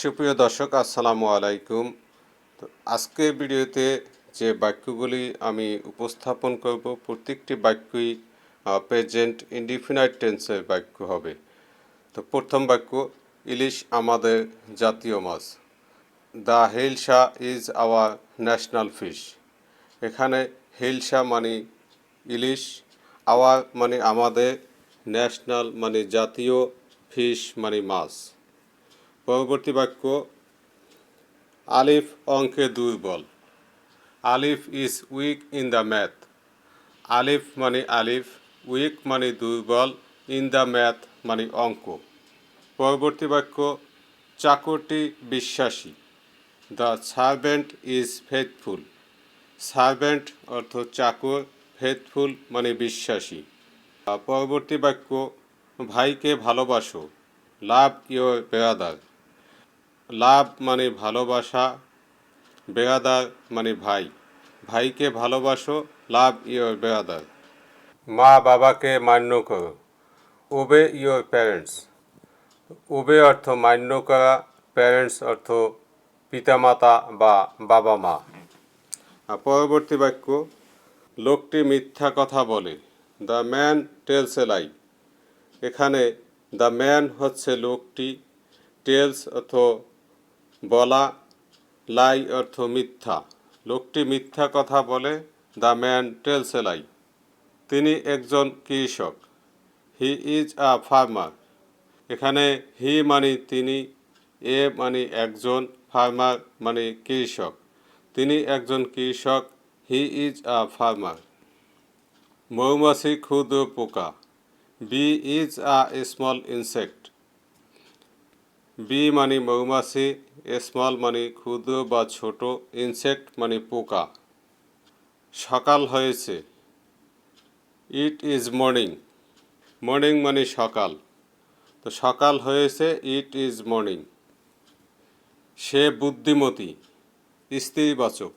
সুপ্রিয় দর্শক, আসসালামু আলাইকুম। তো আজকের ভিডিওতে যে বাক্যগুলি আমি উপস্থাপন করব, প্রত্যেকটি বাক্যই প্রেজেন্ট ইনডিফিনাইট টেন্সের বাক্য হবে। তো প্রথম বাক্য, ইলিশ আমাদের জাতীয় মাছ। The hilsa is our national fish. এখানে হিলসা মানে ইলিশ, আওয়ার মানে আমাদের, ন্যাশনাল মানে জাতীয় ফিশ মানে মাছ। পরবর্তী বাক্য, আলিফ অঙ্কে দুর্বল Alif is weak in the math. Alif মানে আলিফ, উইক মানে দুর্বল ইন দ্য ম্যাথ মানে অঙ্ক। পরবর্তী বাক্য, চাকরটি বিশ্বাসী। The servant is faithful. Servant অর্থ চাকর, ফেথফুল মানে বিশ্বাসী। পরবর্তী বাক্য, ভাইকে ভালোবাসো, লাভ ইয়োর বেড়াদার লাভ মানে ভালোবাসা বেড়াদার মানে ভাই। ভাইকে ভালোবাসো, লাভ ইয়োর বেড়াদার মা বাবাকে মান্য করো। Obey your parents. ওবে অর্থ মান্য করা, প্যারেন্টস অর্থ পিতামাতা বা বাবা মা পরবর্তী বাক্য, লোকটি মিথ্যা কথা বলে। The man tells a lie. এখানে দ্য ম্যান হচ্ছে লোকটি, টেলস অর্থ বলা, লাই অর্থ মিথ্যা। লোকটি মিথ্যা কথা বলে, the man tells a lie. তিনি একজন কৃষক। He is a farmer. এখানে হি মানে তিনি, এ মানে একজন, ফার্মার মানে কৃষক। তিনি একজন কৃষক, হি ইজ আ ফার্মার। মৌমাছি ক্ষুদ্র পোকা। Bee is a small insect. Bee মানে মৌমাছি স্মল মানে ক্ষুদ্র বা ছোট ইনসেক্ট মানে পোকা। সকাল হয়েছে। ইট ইজ মর্নিং মর্নিং মানে সকাল। তো সকাল হয়েছে ইট ইজ মর্নিং সে বুদ্ধিমতী, স্ত্রীবাচক।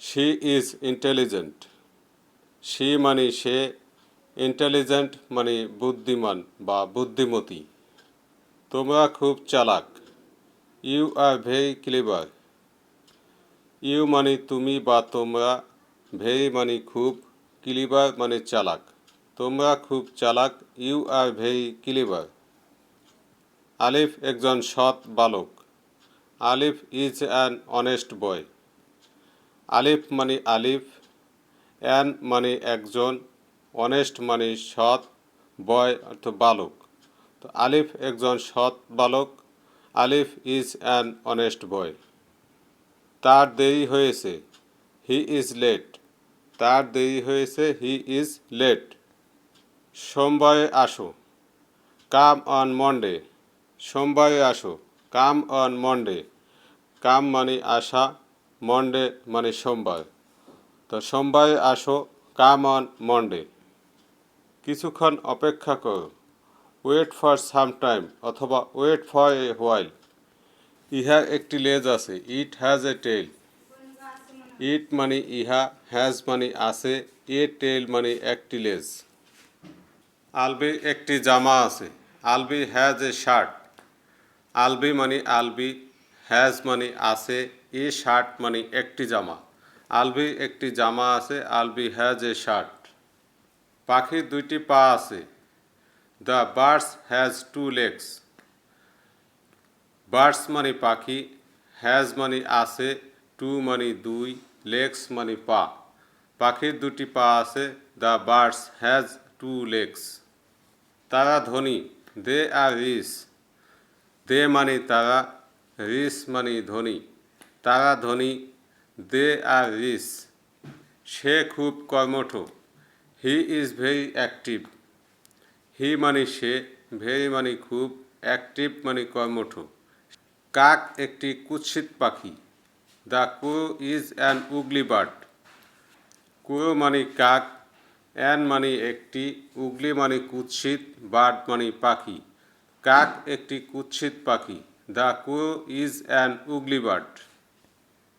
শি ইজ ইন্টেলিজেন্ট সি মানে সে ইন্টেলিজেন্ট মানে বুদ্ধিমান বা বুদ্ধিমতী। তোমরা খুব চালাক। You are very clever you মানে তুমি বা তোমরা ভেরি মানে খুব ক্লিভার মানে চালাক। তোমরা খুব চালাক ইউ আর ভেরি ক্লিভার আলিফ একজন সৎ বালক। আলিফ ইজ অ্যান অনেস্ট বয় আলিফ মানে আলিফ অ্যান মানে একজন অনেস্ট মানে সৎ বয় অর্থ বালক। আলিফ একজন সৎ বালক, আলিফ ইজ অ্যান অনেস্ট বয়। তার দেরি হয়েছে, হি ইজ লেট। তার দেরি হয়েছে, হি ইজ লেট। সোমবারে আসো। Come on Monday. সোমবারে আসো। Come on Monday. কাম মানে আসা, মন্ডে মানে সোমবার। তো সোমবারে আসো, কাম অন মন্ডে। কিছুক্ষণ অপেক্ষা করো। ওয়েট ফর সাম টাইম অথবা ওয়েট ফর এ হোয়াইল। ইহার একটি লেজ আছে। ইট হ্যাজ এ টেল ইট মানে ইহা, হ্যাজ মানে আছে। এ টেল মানে একটি লেজ। আলবি একটি জামা আছে। Albi has a shirt. Albi মানে আলবি, হ্যাজ মানে আছে। এ শার্ট মানে একটি জামা। আলবি একটি জামা আছে। Albi has a shirt. পাখির দুইটি পা আছে। The birds has two legs birds মানে পাখি হ্যাজ মানে আছে টু মানে দুই লেগস মানে পা। পাখির দুটি পা আছে the birds has two legs তারা ধনী দে আর রিস দে মানে তারা রিস মানে ধনী। তারা ধনী দে আর রিস সে খুব কর্মঠ। He is very active he মানে সে ভেরি মানে খুব, অ্যাক্টিভ মানে কর্মঠ। কাক একটি কুৎসিত পাখি। The crow is an ugly bird. কুয়ো মানে কাক, অ্যান মানে একটি, উগলি মানে কুৎসিত, বার্ড মানে পাখি। কাক একটি কুৎসিত পাখি। দ্য কুয়ো ইজ অ্যান উগলি বার্ড।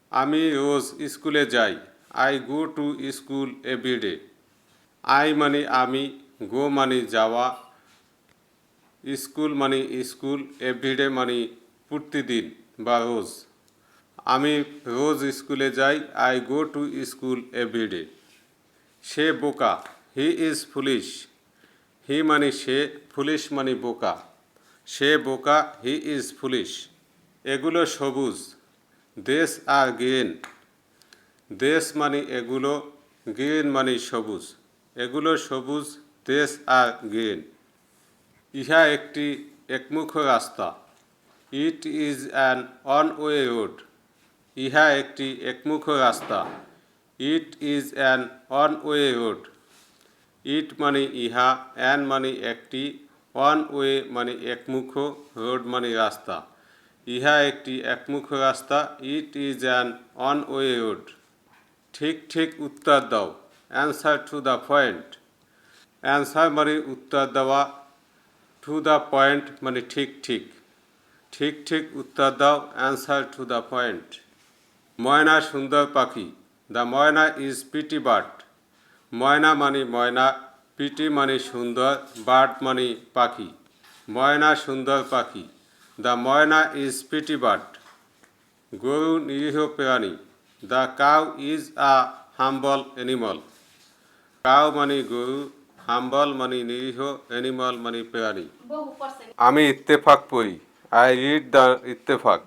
আমি রোজ স্কুলে যাই। I go to school everyday. I মানে আমি গো মানে যাওয়া, স্কুল মানে স্কুল এভরিডে মানে প্রতিদিন বা রোজ। আমি রোজ স্কুলে যাই I go to school everyday সে বোকা হি ইজ ফুলিশ হি মানে সে ফুলিশ মানে বোকা। সে বোকা হি ইজ ফুলিশ এগুলো সবুজ। দেশ আর গ্রিন। দেশ মানে এগুলো, গ্রিন মানে সবুজ। এগুলো সবুজ দেশ আর গেন ইহা একটি একমুখ রাস্তা। It is an one way road ইহা একটি একমুখ রাস্তা। It is an one way road it মানে ইহা, অ্যান মানে একটি অন ওয়ে মানে একমুখ রোড মানে রাস্তা। ইহা একটি একমুখ রাস্তা। It is an one way road ঠিক ঠিক উত্তর দাও। Answer to the point. Answer মানে উত্তর দেওয়া টু দ্য পয়েন্ট মানে ঠিক ঠিক ঠিক ঠিক উত্তর দাও অ্যান্সার টু দ্য পয়েন্ট ময়না সুন্দর পাখি the myna is pretty bird ময়না মানে ময়না পিটি মানে সুন্দর বার্ড মানে পাখি ময়না সুন্দর পাখি the myna is pretty bird গরু নিরীহ প্রাণী the cow is a humble animal cow মানে গরু হাম্বল মানে নিরীহ অ্যানিমাল মানে প্রাণী। আমি ইত্তেফাক পড়ি। I read the Ittefaq.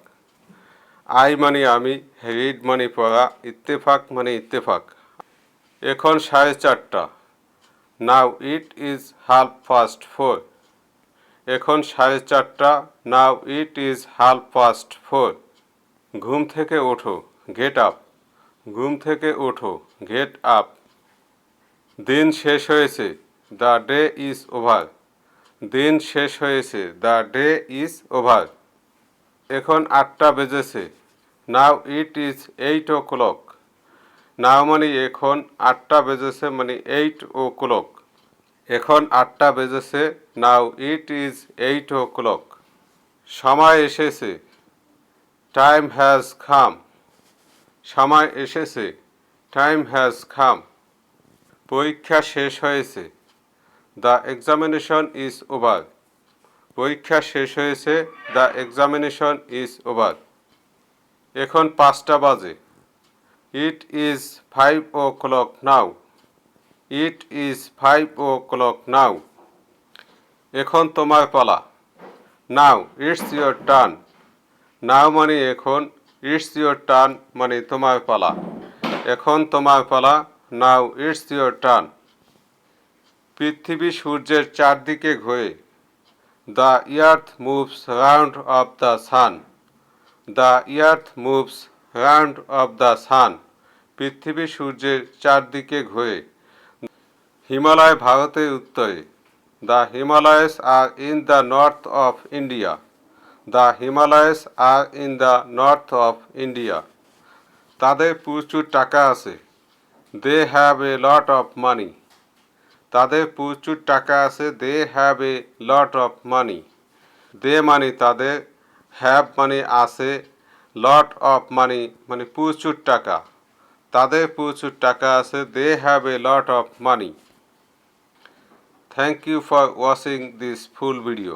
I মানে আমি রিড মানে পড়া ইত্তেফাক মানে ইত্তেফাক। এখন সাড়ে চারটা। Now it is half past four. এখন সাড়ে চারটা। Now it is half past four. ঘুম থেকে ওঠো। Get up. ঘুম থেকে ওঠো। Get up. দিন শেষ হয়েছে। The day is over. দিন শেষ হয়েছে। The day is over. এখন আটটা বেজেছে। Now it is eight o'clock. Now মানে এখন আটটা বেজেছে মানে এইট ও ক্লক। এখন আটটা বেজেছে। Now it is eight o'clock. সময় এসেছে। টাইম হ্যাজ খাম সময় এসেছে। টাইম হ্যাজ খাম পরীক্ষা শেষ হয়েছে। দ্য এক্সামিনেশন ইজ ওভার পরীক্ষা শেষ হয়েছে। দ্য এক্সামিনেশন ইজ ওভার এখন পাঁচটা বাজে। It is five o'clock now it is five o'clock now এখন তোমার পালা। Now it's your turn now মানে এখন ইটস ইয়োর টার্ন মানে তোমার পালা। এখন তোমার পালা। নাও ইটস ইয়োর টার্ন পৃথিবী সূর্যের চারদিকে ঘোরে। The earth moves round of the sun the earth moves round of the sun পৃথিবী সূর্যের চারদিকে ঘোরে। হিমালয় ভারতের উত্তরে। The Himalayas are in the north of India the Himalayas are in the north of India তাদের প্রচুর টাকা আছে। They have a lot of money তাদের প্রচুর টাকা আছে they have a lot of money they মানে তাদের হ্যাভ মানে আছে লট অফ মানি মানে প্রচুর টাকা। তাদের প্রচুর টাকা আছে they have a lot of money thank you for watching this full video